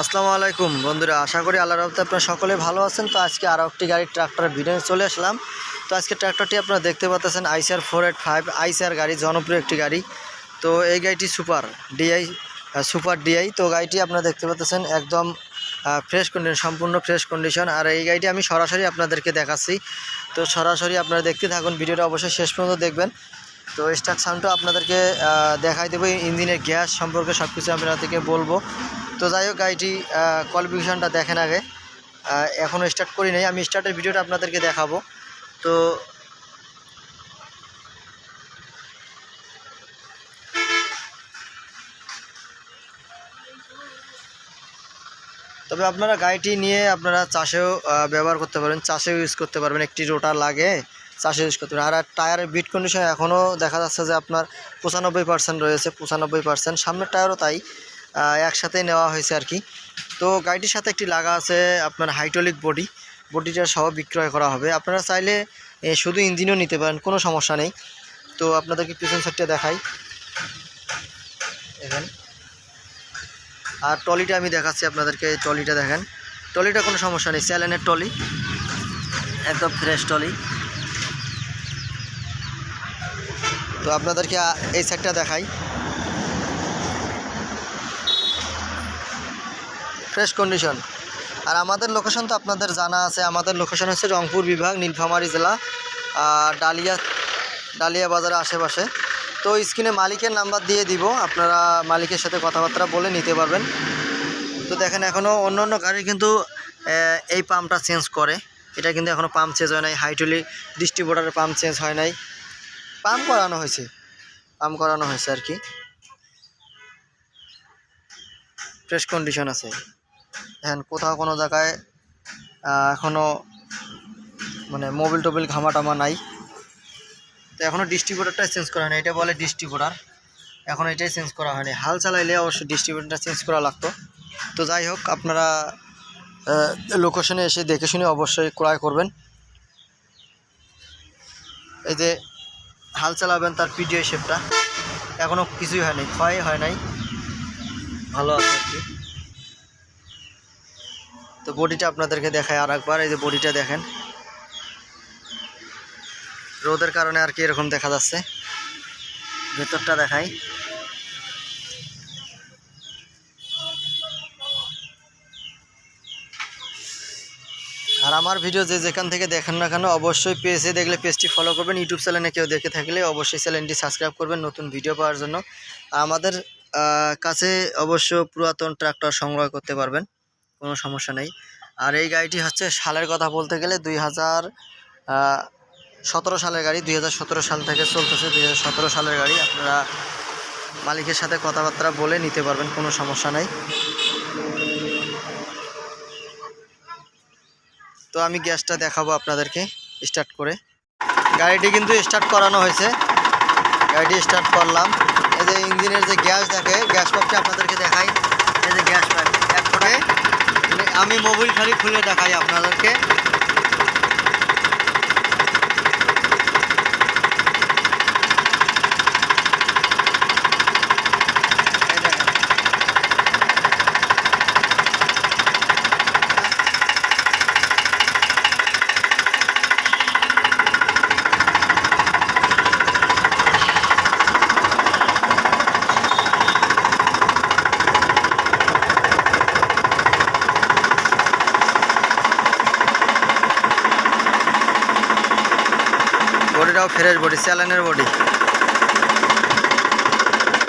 আসসালামু আলাইকুম। বন্ধুরা, আশা করি আল্লাহ রহমতে আপনারা সকলে ভালো আছেন। তো আজকে আরও একটি গাড়ির ট্রাক্টর ভিডিও চলে আসলাম। তো আজকে ট্রাক্টরটি আপনারা দেখতে পাচ্ছেন ICR four eight five, ICR গাড়ি, জনপ্রিয় একটি গাড়ি। তো এই গাড়িটি সুপার ডিআই সুপার ডিআই। তো গাড়িটি আপনারা দেখতে পাচ্ছেন একদম ফ্রেশ কন্ডিশন সম্পূর্ণ ফ্রেশ কন্ডিশন আর এই গাড়িটি আমি সরাসরি আপনাদেরকে দেখাচ্ছি। তো সরাসরি আপনারা দেখতে থাকুন, ভিডিওটা অবশ্যই শেষ পর্যন্ত দেখবেন। তো স্টার্ট সাউন্ডটা আপনাদেরকে দেখাই দেবো। ইঞ্জিনের গ্যাস সম্পর্কে সব কিছু আপনাদেরকে বলব। তো যাই হোক, গাড়িটি কোয়ালিফিকেশানটা দেখেন আগে। এখনও স্টার্ট করি নাই। আমি স্টার্টের ভিডিওটা আপনাদেরকে দেখাবো। তো তবে আপনারা গাড়িটি নিয়ে আপনারা চাষেও ব্যবহার করতে পারবেন চাষেও ইউজ করতে পারবেন। একটি রোটার লাগে। চাষে ইউজ করতে আর টায়ারের বিট কন্ডিশন এখনও দেখা যাচ্ছে যে আপনার পঁচানব্বই পার্সেন্ট রয়েছে, পঁচানব্বই পার্সেন্ট সামনের টায়ারও তাই একসাথেই নেওয়া হয়েছে আর কি। তো গাড়িটির সাথে একটি লাগা আছে আপনার হাইড্রোলিক বডি বডিটা সহ বিক্রয় করা হবে। আপনারা চাইলে শুধু ইঞ্জিনও নিতে পারেন, কোনো সমস্যা নেই। তো আপনাদেরকে পিছন সাইডটা দেখাই। এখানে। আর টলিটা আমি দেখাচ্ছি আপনাদেরকে টলিটা দেখেন। টলিটা কোনো সমস্যা নেই, স্যালেনের টলি একদম ফ্রেশ টলি তো আপনাদেরকে এই সাইডটা দেখাই। ফ্রেশ কন্ডিশন আর আমাদের লোকেশন তো আপনাদের জানা আছে, আমাদের লোকেশন হচ্ছে রংপুর বিভাগ, নীলফামারী জেলা ডালিয়া ডালিয়া বাজারের আশেপাশে। তো স্ক্রিনে মালিকের নাম্বার দিয়ে দিব, আপনারা মালিকের সাথে কথাবার্তা বলে নিতে পারবেন। তো দেখেন এখনও অন্য অন্য গাড়ি কিন্তু এই পাম্পটা চেঞ্জ করে। এটা কিন্তু এখনও পাম্প চেঞ্জ হয় নাই হাইটলি ডিস্ট্রিবিউটারের পাম্প চেঞ্জ হয় নাই। পাম্প করানো হয়েছে। পাম্প করানো হয়েছে আর কি। ফ্রেশ কন্ডিশন আছে। এখন কোথাও কোনো জায়গায় এখনও মানে মোবিল টোবিল ঘামা টামা নাই। তো এখনও ডিস্ট্রিবিউটারটাই চেঞ্জ করা হয়নি। এটা বলে ডিস্ট্রিবিউটার এখন এটাই চেঞ্জ করা হয়নি। হাল চালাইলে অবশ্যই ডিস্ট্রিবিউটারটা চেঞ্জ করা লাগতো। তো যাই হোক, আপনারা লোকেশনে এসে দেখে শুনে অবশ্যই ক্রয় করবেন। এই যে হাল চালাবেন তার পিডিও শেপটা এখনও কিছুই হয়নি, ক্ষয় হয় নাই। ভালো আছে আর কি। তো বডিটা আপনাদেরকে দেখায় আর একবার এই যে বডিটা দেখেন। রোদের কারণে আর কি এরকম দেখা যাচ্ছে। ভেতরটা দেখাই। আমার ভিডিও যে যেখান থেকে দেখেন না কেন, অবশ্যই পেজে দেখলে পেজটি ফলো করবেন। ইউটিউব চ্যানেলে কেউ দেখে থাকলে অবশ্যই চ্যানেলটি সাবস্ক্রাইব করবেন নতুন ভিডিও পাওয়ার জন্য। আমাদের কাছে অবশ্য পুরাতন ট্রাক্টর সংগ্রহ করতে পারবেন, কোনো সমস্যা নেই। আর এই গাড়িটি হচ্ছে সালের কথা বলতে গেলে দুই হাজার সতেরো সালের গাড়ি, দুই হাজার সতেরো সাল থেকে চলতেছে, দুই হাজার সতেরো সালের গাড়ি। আপনারা মালিকের সাথে কথাবার্তা বলে নিতে পারবেন, কোনো সমস্যা নেই। তো আমি গ্যাসটা দেখাবো আপনাদেরকে স্টার্ট করে। গাড়িটি কিন্তু স্টার্ট করানো হয়েছে। গাড়িটি স্টার্ট করলাম। এই যে ইঞ্জিনের যে গ্যাস দেখে, গ্যাস পাইপটা আপনাদেরকে দেখাই। এই যে গ্যাস পাইপ এক মানে আমি মোবিল খালি খুলে দেখাই আপনাদেরকে এই দেখেন বডিটাও ফ্রেশ বডি স্যালানের বডি